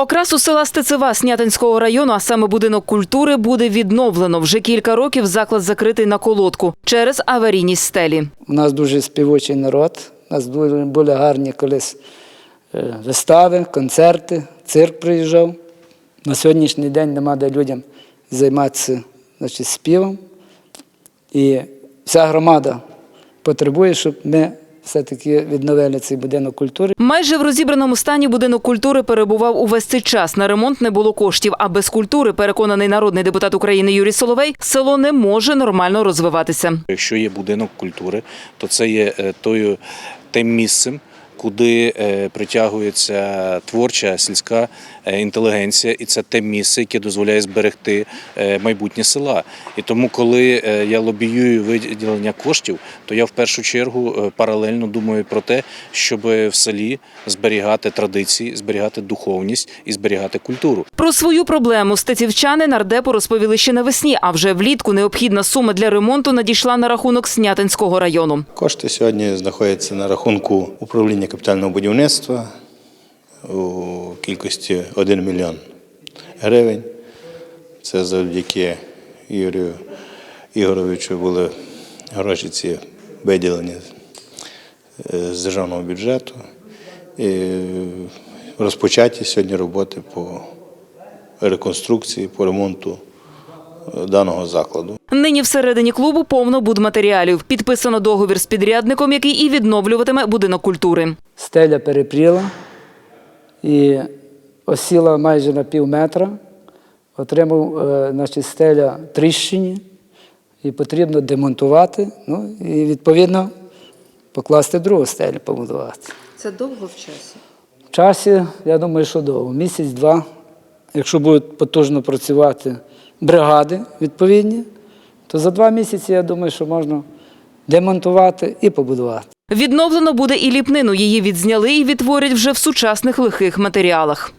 Окрасу села Стецева Снятинського району, а саме будинок культури, буде відновлено. Вже кілька років заклад закритий на колодку через аварійність стелі. У нас дуже співочий народ. У нас були гарні колись е, вистави, концерти, цирк приїжджав. На сьогоднішній день нема де людям займатися значить, співом. І вся громада потребує, щоб ми все-таки відновили цей будинок культури. Майже в розібраному стані будинок культури перебував увесь цей час. На ремонт не було коштів. А без культури, переконаний народний депутат України Юрій Соловей, село не може нормально розвиватися. Якщо є будинок культури, то це є е, тою тим місцем, куди е, притягується творча сільська е, інтелігенція, і це те місце, яке дозволяє зберегти е, майбутнє села. І тому, коли я лобіюю виділення коштів, то я в першу чергу паралельно думаю про те, щоб в селі зберігати традиції, зберігати духовність і зберігати культуру. Про свою проблему стецівчани нардепу розповіли ще навесні, а вже влітку необхідна сума для ремонту надійшла на рахунок Снятинського району. Кошти сьогодні знаходяться на рахунку управління капітального будівництва у кількості 1 мільйон гривень. Це завдяки Юрію Ігоровичу були гроші ці виділені е, з державного бюджету. І розпочаті сьогодні роботи по реконструкції, по ремонту е, даного закладу. Нині всередині клубу повно будматеріалів. Підписано договір з підрядником, який і відновлюватиме будинок культури. Стеля перепріла і осіла майже на пів метра. Отримав е, значить, стеля тріщині і потрібно демонтувати. Ну і відповідно покласти другу стелю, побудувати. Це довго в часі? В часі, я думаю, що довго. Місяць-два, якщо будуть потужно працювати бригади відповідні, то за два місяці, я думаю, що можна демонтувати і побудувати. Відновлено буде і ліпнину. Її відзняли і відтворять вже в сучасних лихих матеріалах.